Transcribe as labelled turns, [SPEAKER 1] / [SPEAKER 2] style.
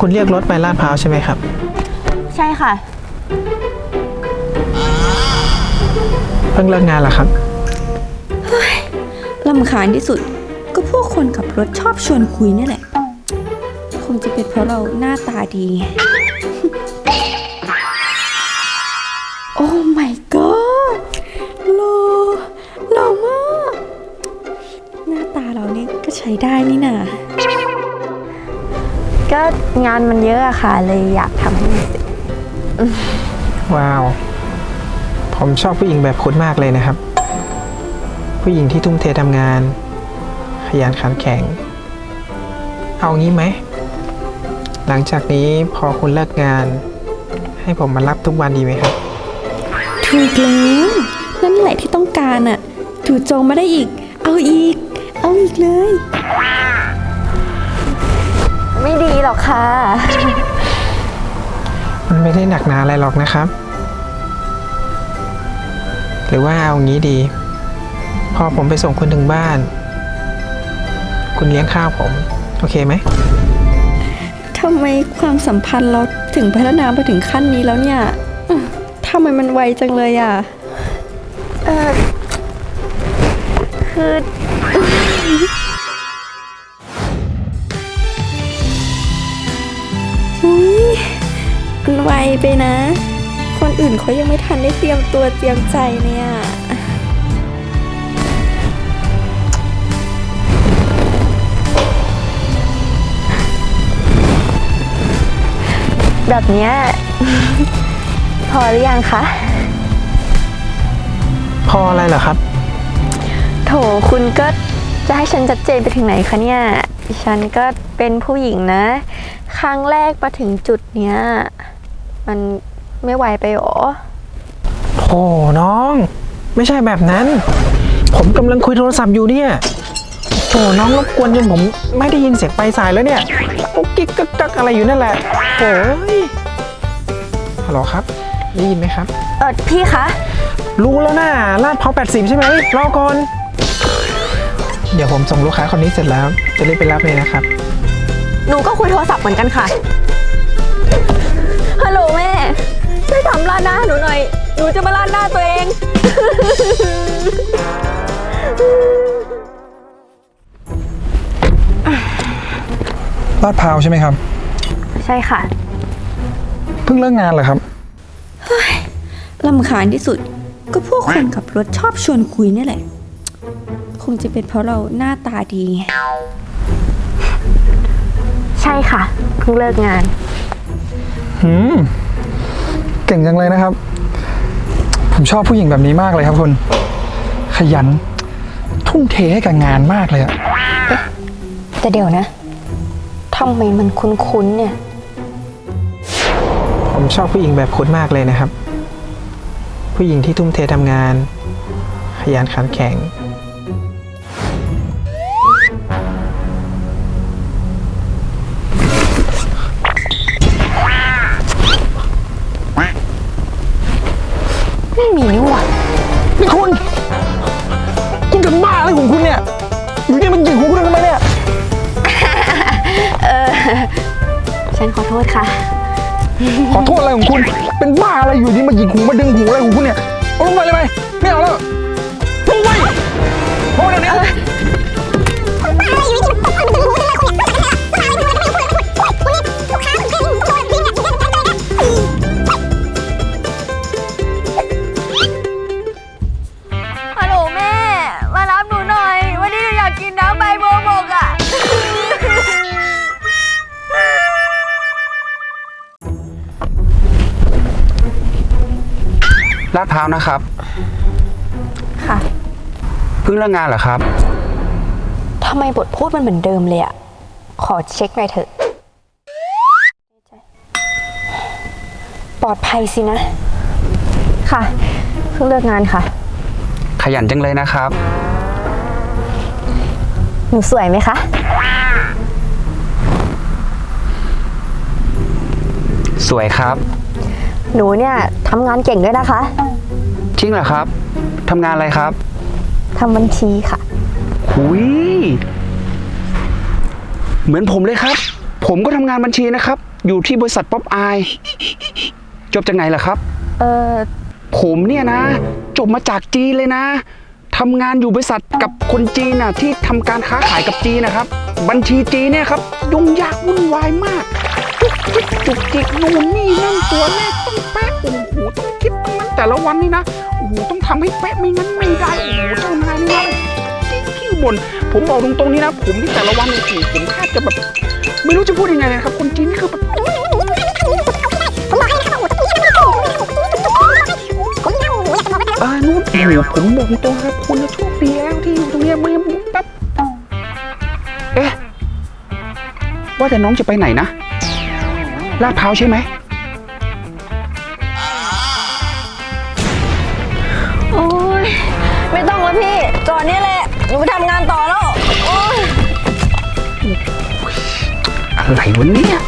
[SPEAKER 1] คุณเรียกรถไปลาดพร้าวใช่ไหมครับ
[SPEAKER 2] ใช่ค่ะ
[SPEAKER 1] เพิ่งเลิกงานเหรอครับ
[SPEAKER 3] ลำคาญที่สุดก็พวกคนขับรถชอบชวนคุยนี่แหละ คงจะเป็นเพราะเราหน้าตาดีไง โอ้ my god หล่อหล่อมาก หน้าตาเรานี่ก็ใช้ได้นี่นา
[SPEAKER 2] ก็งานมันเยอะอะค่ะ เลยอยากทำให้มันเสร็จ
[SPEAKER 1] ว้าว ผมชอบผู้หญิงแบบคุณมากเลยนะครับ ผู้หญิงที่ทุ่มเททำงาน ขยันขันแข็ง เอางี้ไหม หลังจากนี้พอคุณเลิกงาน ให้ผมมารับทุกวันดีไหมครับ
[SPEAKER 3] ถูกแล้วนั่นแหละที่ต้องการอะถูกจองมาได้อีก เอาอีก เอาอีกเลย
[SPEAKER 2] ไม่ดีหรอกค่ะ
[SPEAKER 1] มันไม่ได้หนักหนาอะไรหรอกนะครับ หรือว่าเอางี้ดี พอผมไปส่งคุณถึงบ้าน คุณเลี้ยงข้าวผม โอเคไหม
[SPEAKER 3] ทำไมความสัมพันธ์เราถึงพัฒนาไปถึงขั้นนี้แล้วเนี่ยอื้อทำไมมันไวจังเลยอะ
[SPEAKER 2] เออคือ
[SPEAKER 3] อุ้ยมันไวไปนะ คนอื่นเขายังไม่ทันได้เตรียมตัวเตรียมใจเนี่ย
[SPEAKER 2] แบบเนี้ย พอหรือยังคะ
[SPEAKER 1] พออะไรเหรอครับ
[SPEAKER 2] โถคุณก็จะให้ฉันชัดเจนไปถึงไหนคะเนี่ย ฉันก็เป็นผู้หญิงนะ ครั้งแรกมาถึงจุดเนี้ย มันไม่ไหวไปหรอ
[SPEAKER 1] โอ้น้อง ไม่ใช่แบบนั้น ผมกำลังคุยโทรศัพท์อยู่เนี่ยโอ้น้องรบกวนจนผมไม่ได้ยินเสียงปลายสายแล้วเนี่ยกุ๊กกิ๊กกักกักอะไรอยู่นั่นแหละโอ้ยฮัลโหลครับได้ยินไหมครับ
[SPEAKER 2] เออพี่คะ
[SPEAKER 1] รู้แล้วนะลาดเพราแปดสิบใช่ไหมรอก่อน เดี๋ยวผมส่งลูกค้าคนนี้เสร็จแล้ว จะรีบไปรับเลยนะครับ
[SPEAKER 2] หนูก็คุยโทรศัพท์เหมือนกันค่ะ ฮัลโหลแม่ ช่วยทำราดหน้าให้หนูหน่อย หนูจะมาราดหน้าตัวเอง
[SPEAKER 4] ลาดพร้าวใช่ไหมครับ
[SPEAKER 2] ใช่ค่ะ
[SPEAKER 4] เพิ่งเลิกงานเหรอครับ
[SPEAKER 3] ลำคาญที่สุด ก็พวกคนขับรถชอบชวนคุยนี่แหละ คงจะเป็นเพราะเราหน้าตาดีไง
[SPEAKER 2] ใช่ค่ะ เพิ่งเลิกงาน
[SPEAKER 4] หืม เก่งจังเลยนะครับ ผมชอบผู้หญิงแบบนี้มากเลยครับคุณ ขยัน ทุ่มเทให้กับงานมากเลยอะ
[SPEAKER 2] แต่เดี๋ยวนะทำไมมันคุ้นๆเนี่ย
[SPEAKER 1] ผมชอบผู้หญิงแบบคุณมากเลยนะครับ ผู้หญิงที่ทุ่มเททำงาน ขยันขันแข็ง
[SPEAKER 2] ฉันขอโทษค่ะ
[SPEAKER 4] ขอโทษอะไรของคุณ เป็นบ้าอะไรอยู่ดีมาหยิกหูมาดึงหูอะไรของคุณเนี่ย เอาลงไปเลยไหมไม่เอาแล้วา
[SPEAKER 5] ดพร้าวนะครับ
[SPEAKER 2] ค่ะ
[SPEAKER 5] เพิ่งเลิกงานเหรอครับ
[SPEAKER 2] ทำไมบทพูดมันเหมือนเดิมเลยอะขอเช็คหน่อยเถอะ ปลอดภัยสินะ ค่ะ เพิ่งเลิกงานค่ะ
[SPEAKER 5] ขยันจังเลยนะครับ
[SPEAKER 2] หนูสวยไหมคะ
[SPEAKER 5] สวยครับ
[SPEAKER 2] หนูเนี่ยทำงานเก่งด้วยนะคะ
[SPEAKER 5] จริงเหรอครับทำงานอะไรครับ
[SPEAKER 2] ทำบัญชีค่ะ
[SPEAKER 5] หุยเหมือนผมเลยครับ ผมก็ทำงานบัญชีนะครับ อยู่ที่บริษัทป๊อปอายจบจากไหนล่ะครับ
[SPEAKER 2] เออ
[SPEAKER 5] ผมเนี่ยนะ จบมาจากจีนเลยนะทำงานอยู่บริษัทกับคนจีนน่ะที่ทำการค้าขายกับจีนนะครับ บัญชีจีนเนี่ยครับยุ่งยากวุ่นวายมากจุกจิกจุกจิกนู่นนี่นั่นตัวเลขต้องเป๊ะโอ้โหต้องคิดมัน แต่ละวันนี่นะโอ้โหต้องทำให้เป๊ะไม่งั้นไม่ได้โอ้โหเจ้านายนี่นะขี้บ่นผมบอกตรงๆนี่นะ ผมที่แต่ละวันเนี่ยโอ้โหผมแทบจะแบบไม่รู้จะพูดยังไงเลยครับ คนจีนนี่คือแบบเออนู่นโอ้โหผมบอกตรงครับคุณโชคดีแล้วที่อยู่ตรงเนี้ยไม่งั้นแป๊บเอ๊ะว่าแต่น้องจะไปไหนนะลาดพร้าวใช่ไหม
[SPEAKER 2] จอดนี่แหละ หนูไปทำงานต่อแล้ว โอ้ย
[SPEAKER 5] อะไรวะเนี่ย